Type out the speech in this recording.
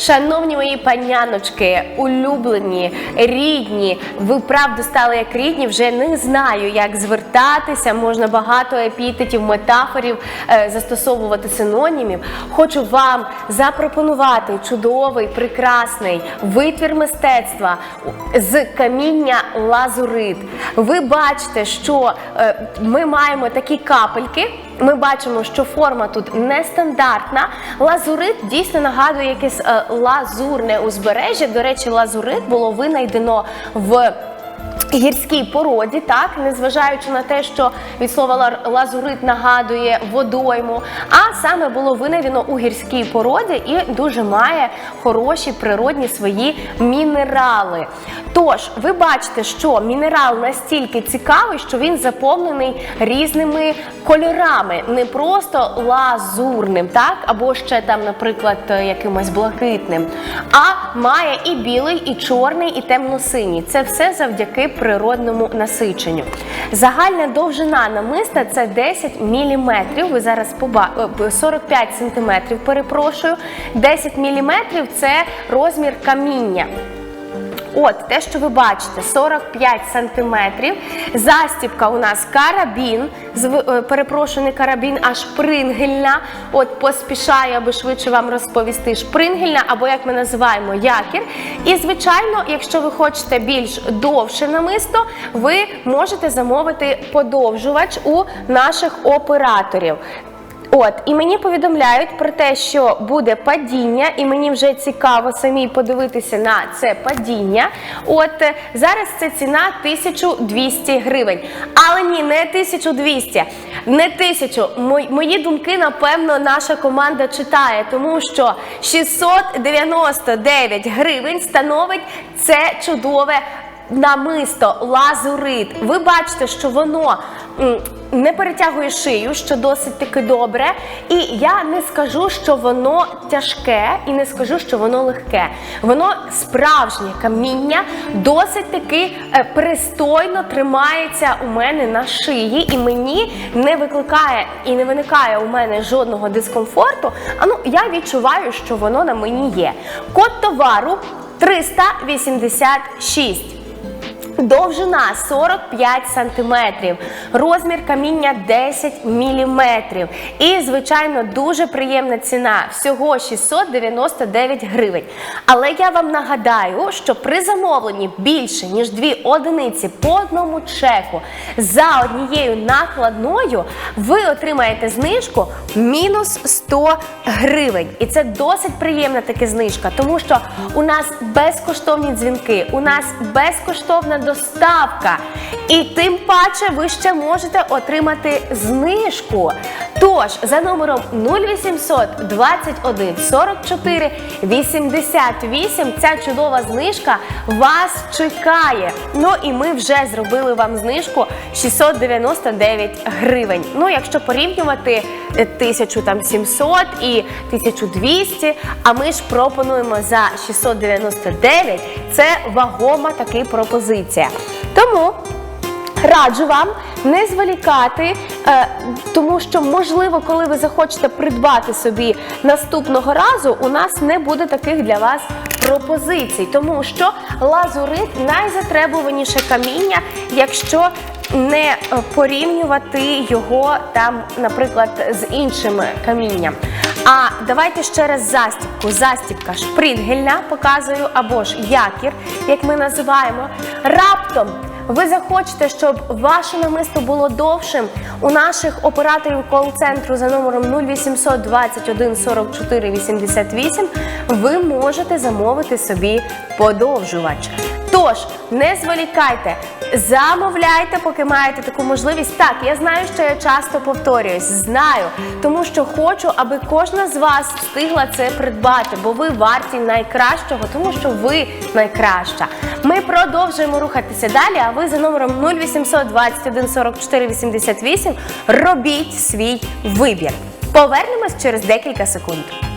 Шановні мої паняночки, улюблені, рідні, ви правда стали як рідні, вже не знаю, як звертатися. Можна багато епітетів, метафорів е, застосовувати синонімів. Хочу вам запропонувати чудовий, прекрасний витвір мистецтва з каміння лазурит. Ви бачите, що е, ми маємо такі капельки. Ми бачимо, що форма тут нестандартна. Лазурит дійсно нагадує якесь е, лазурне узбережжя. До речі, лазурит було винайдено в. Гірській породі, так, незважаючи на те, що від слова ла- лазурит нагадує водойму, а саме було винайдено у гірській породі і дуже має хороші природні свої мінерали. Тож, ви бачите, що мінерал настільки цікавий, що він заповнений різними кольорами, не просто лазурним, так, або ще там, наприклад, якимось блакитним, а має і білий, і чорний, і темно-синій. Це все завдяки природному насиченню. Загальна довжина намиста це 10 мм. Ви зараз побачите 45 см, перепрошую. 10 мм це розмір каміння. От, те, що ви бачите, 45 сантиметрів. Застібка у нас карабін, е, перепрошую, не карабін, а шпрингельна. От поспішаю, аби швидше вам розповісти. Шпрингельна, або як ми називаємо якір. І, звичайно, якщо ви хочете більш довше намисто, ви можете замовити подовжувач у наших операторів. От, і мені повідомляють про те, що буде падіння, і мені вже цікаво самій подивитися на це падіння. От е, зараз це ціна 1200 гривень. Але ні, не 1200, не 1000. Мої, думки, напевно, наша команда читає, тому що 699 гривень становить це чудове намисто, лазурит. Ви бачите, що воно не перетягує шию, що досить таки добре. І я не скажу, що воно тяжке, і не скажу, що воно легке. Воно справжнє каміння, досить таки е, пристойно тримається у мене на шиї, і мені не викликає і не виникає у мене жодного дискомфорту. А ну я відчуваю, що воно на мені є. Код товару 386. Довжина 45 см, розмір каміння 10 мм. І, звичайно, дуже приємна ціна всього 699 гривень. Але я вам нагадаю, що при замовленні більше ніж дві одиниці по одному чеку за однією накладною ви отримаєте знижку мінус 100 гривень. І це досить приємна така знижка, тому що у нас безкоштовні дзвінки, у нас безкоштовна доставка. І тим паче ви ще можете отримати знижку. Тож за номером 0800 21 44 88 ця чудова знижка вас чекає. Ну і ми вже зробили вам знижку 699 гривень. Ну, якщо порівнювати е, 1700 і 1200, а ми ж пропонуємо за 699, це вагома таки пропозиція. Тому Раджу вам не зволікати, е, тому що, можливо, коли ви захочете придбати собі наступного разу, у нас не буде таких для вас пропозицій, тому що лазурит найзатребуваніше каміння, якщо не е, порівнювати його там, наприклад, з іншим камінням. А давайте ще раз застібку. Застібка шпрингельна показую, або ж якір, як ми називаємо. Раптом ви захочете, щоб ваше намисто було довшим у наших операторів кол-центру за номером 0800 21 44 88, ви можете замовити собі подовжувач. Тож, не зволікайте, замовляйте, поки маєте таку можливість. Так, я знаю, що я часто повторююсь, знаю, тому що хочу, аби кожна з вас встигла це придбати, бо ви варті найкращого, тому що ви найкраща. Ми продовжуємо рухатися далі. А ви за номером 0800 21 44 88 робіть свій вибір. Повернемось через декілька секунд.